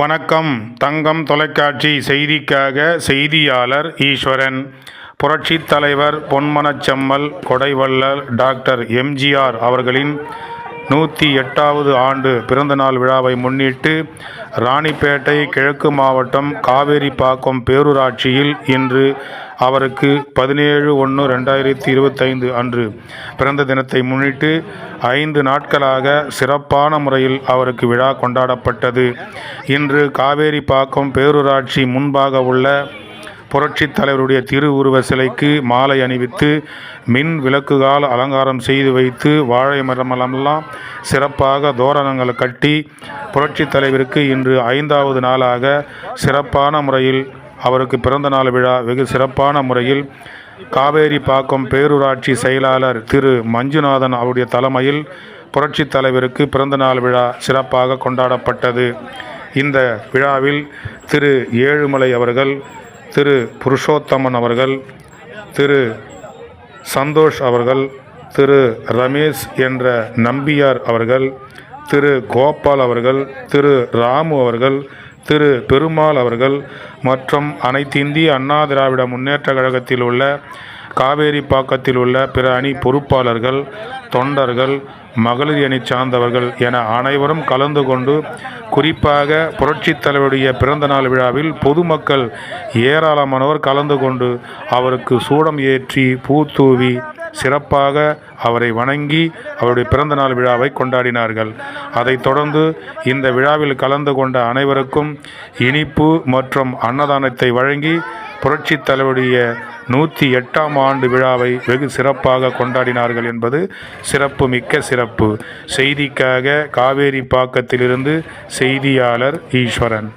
வணக்கம். தங்கம் தொலைக்காட்சி செய்திக்காக செய்தியாளர் ஈஸ்வரன். புரட்சித் தலைவர் பொன்மனச்செம்மல் கொடைவள்ளல் டாக்டர் எம்ஜிஆர் அவர்களின் நூற்றி எட்டாவது ஆண்டு பிறந்தநாள் விழாவை முன்னிட்டு ராணிப்பேட்டை கிழக்கு மாவட்டம் காவேரிப்பாக்கம் பேரூராட்சியில் இன்று அவருக்கு பதினேழு ஒன்று ரெண்டாயிரத்தி இருபத்தைந்து அன்று பிறந்த தினத்தை முன்னிட்டு ஐந்து நாட்களாக சிறப்பான முறையில் அவருக்கு விழா கொண்டாடப்பட்டது. இன்று காவேரிப்பாக்கம் பேரூராட்சி முன்பாக உள்ள புரட்சித் தலைவருடைய திருவுருவ சிலைக்கு மாலை அணிவித்து மின் விளக்குகால் அலங்காரம் செய்து வைத்து வாழை மரமெல்லாம் சிறப்பாக தோரணங்கள் கட்டி புரட்சித் தலைவருக்கு இன்று ஐந்தாவது நாளாக சிறப்பான முறையில் அவருக்கு பிறந்த நாள் விழா வெகு சிறப்பான முறையில் காவேரி பாக்கம் பேரூராட்சி செயலாளர் திரு மஞ்சுநாதன் அவருடைய தலைமையில் புரட்சித் தலைவருக்கு பிறந்த நாள் விழா சிறப்பாக கொண்டாடப்பட்டது. இந்த விழாவில் திரு ஏழுமலை அவர்கள் திரு புருஷோத்தமன் அவர்கள் திரு சந்தோஷ் அவர்கள் திரு ரமேஷ் என்ற நம்பியார் அவர்கள் திரு கோபால் அவர்கள் திரு ராமு அவர்கள் திரு பெருமாள் அவர்கள் மற்றும் அனைத்து இந்திய அண்ணா திராவிட முன்னேற்ற கழகத்தில் உள்ள காவேரி பாக்கத்தில் உள்ள பிற அணி பொறுப்பாளர்கள் தொண்டர்கள் மகளிர் அணி சார்ந்தவர்கள் என அனைவரும் கலந்து கொண்டு குறிப்பாக புரட்சித் தலைவருடைய பிறந்த நாள் விழாவில் பொதுமக்கள் ஏராளமானவர் கலந்து கொண்டு அவருக்கு சூடம் ஏற்றி பூ தூவி சிறப்பாக அவரை வணங்கி அவருடைய பிறந்தநாள் விழாவை கொண்டாடினார்கள். அதைத் தொடர்ந்து இந்த விழாவில் கலந்து கொண்ட அனைவருக்கும் இனிப்பு மற்றும் அன்னதானத்தை வழங்கி புரட்சித் தலைவருடைய நூற்றி எட்டாம் ஆண்டு விழாவை வெகு சிறப்பாக கொண்டாடினார்கள் என்பது சிறப்பு மிக்க சிறப்பு. செய்திக்காக காவேரி பாக்கத்திலிருந்து செய்தியாளர் ஈஸ்வரன்.